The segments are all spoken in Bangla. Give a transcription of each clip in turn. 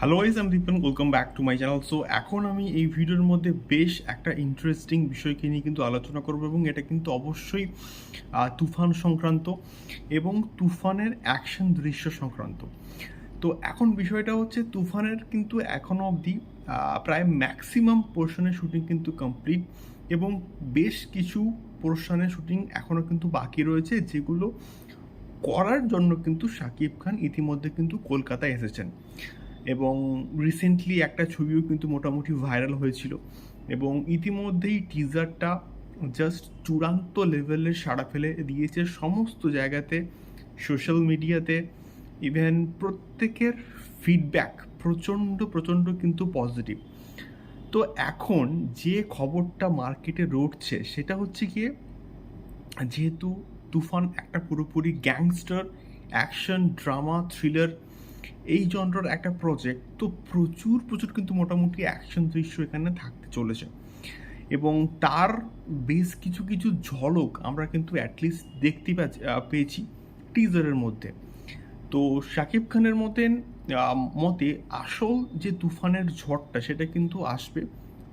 হ্যালো ওয়াইজ আমি Dipan welcome back to my channel so এখন আমি এই ভিডিওর মধ্যে বেশ একটা ইন্টারেস্টিং বিষয়কে নিয়ে কিন্তু আলোচনা করব এবং এটা কিন্তু অবশ্যই তুফান সংক্রান্ত এবং তুফানের অ্যাকশন দৃশ্য সংক্রান্ত। তো এখন বিষয়টা হচ্ছে তুফানের কিন্তু এখনও অবধি প্রায় ম্যাক্সিমাম পোর্শনের শুটিং কিন্তু কমপ্লিট এবং বেশ কিছু পোর্শনের শুটিং এখনও কিন্তু বাকি রয়েছে, যেগুলো করার জন্য কিন্তু শাকিব খান ইতিমধ্যে কিন্তু কলকাতায় এসেছেন। এবং রিসেন্টলি একটা ছবিও কিন্তু মোটামুটি ভাইরাল হয়েছিল এবং ইতিমধ্যেই টিজারটা জাস্ট চূড়ান্ত লেভেলে সাড়া ফেলে দিয়েছে সমস্ত জায়গাতে সোশ্যাল মিডিয়াতে ইভেন প্রত্যেকের ফিডব্যাক প্রচণ্ড প্রচণ্ড কিন্তু পজিটিভ তো এখন যে খবরটা মার্কেটে রটছে সেটা হচ্ছে গিয়ে, যেহেতু তুফান একটা পুরোপুরি গ্যাংস্টার অ্যাকশন ড্রামা থ্রিলার এই জনরার একটা প্রজেক্ট তো প্রচুর প্রচুর কিন্তু মোটামুটি অ্যাকশন দৃশ্য এখানে থাকতে চলেছে। এবং তার বেশ কিছু কিছু ঝলক আমরা কিন্তু অ্যাটলিস্ট দেখতে পেয়েছি টিজারের মধ্যে। তো শাকিব খানের মতেন মতে আসল যে তুফানের ঝড়টা সেটা কিন্তু আসবে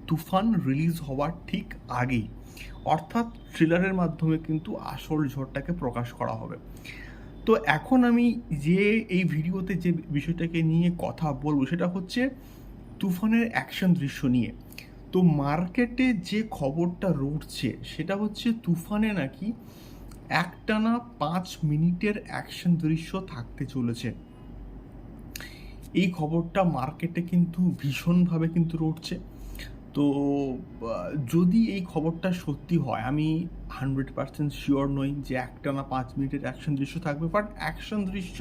তুফান রিলিজ হওয়ার ঠিক আগেই। অর্থাৎ থ্রিলারের মাধ্যমে কিন্তু আসল ঝড়টাকে প্রকাশ করা হবে। তো এখন আমি যে এই ভিডিওতে যে বিষয়টাকে নিয়ে কথা বলব সেটা হচ্ছে তুফানের অ্যাকশন দৃশ্য নিয়ে। তো মার্কেটে যে খবরটা রটছে সেটা হচ্ছে তুফানে নাকি একটানা পাঁচ মিনিটের অ্যাকশন দৃশ্য থাকতে চলেছে। এই খবরটা মার্কেটে কিন্তু ভীষণভাবে কিন্তু রটছে। তো যদি এই খবরটা সত্যি হয়, আমি হান্ড্রেড পার্সেন্ট শিওর নই যে একটা না পাঁচ মিনিটের অ্যাকশন দৃশ্য থাকবে বাট অ্যাকশন দৃশ্য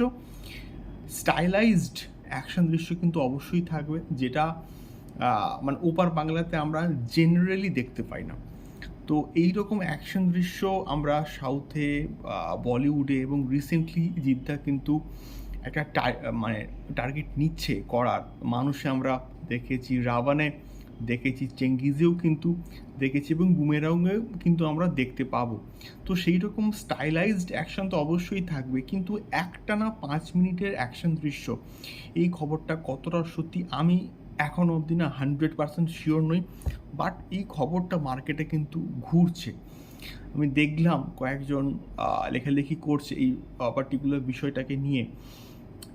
স্টাইলাইজড অ্যাকশন দৃশ্য কিন্তু অবশ্যই থাকবে, যেটা মানে ওপার বাংলাতে আমরা জেনারেলি দেখতে পাই না। তো এই রকম অ্যাকশন দৃশ্য আমরা সাউথে বলিউডে এবং রিসেন্টলি জিদ্দা কিন্তু একটা মানে টার্গেট নিচ্ছে করার। মানুষে আমরা দেখেছি, রাভানে দেখেছি চেঙ্গিজেও কিন্তু দেখেছি এবং বুমেরাংয়েও কিন্তু আমরা দেখতে পাবো। তো সেই রকম স্টাইলাইজড অ্যাকশন তো অবশ্যই থাকবে, কিন্তু একটানা পাঁচ মিনিটের অ্যাকশন দৃশ্য, এই খবরটা কতটা সত্যি আমি এখন অবধি না হান্ড্রেড পার্সেন্ট শিওর নই বাট এই খবরটা মার্কেটে কিন্তু ঘুরছে। আমি দেখলাম কয়েকজন লেখালেখি করছে এই পার্টিকুলার বিষয়টাকে নিয়ে।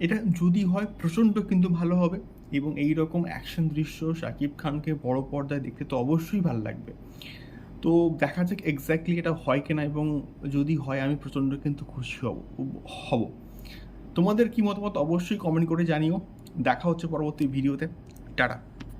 এটা যদি হয় প্রচণ্ড কিন্তু ভালো হবে। এবং এই রকম অ্যাকশন দৃশ্য শাকিব খানকে বড় পর্দায় দেখতে তো অবশ্যই ভালো লাগবে। তো দেখা যাক এক্স্যাক্টলি এটা হয় কিনা এবং যদি হয়, আমি প্রচণ্ড কিন্তু খুশি হব হব। তোমাদের কি মতামত অবশ্যই কমেন্ট করে জানিও। দেখা হচ্ছে পরবর্তী ভিডিওতে টাটা।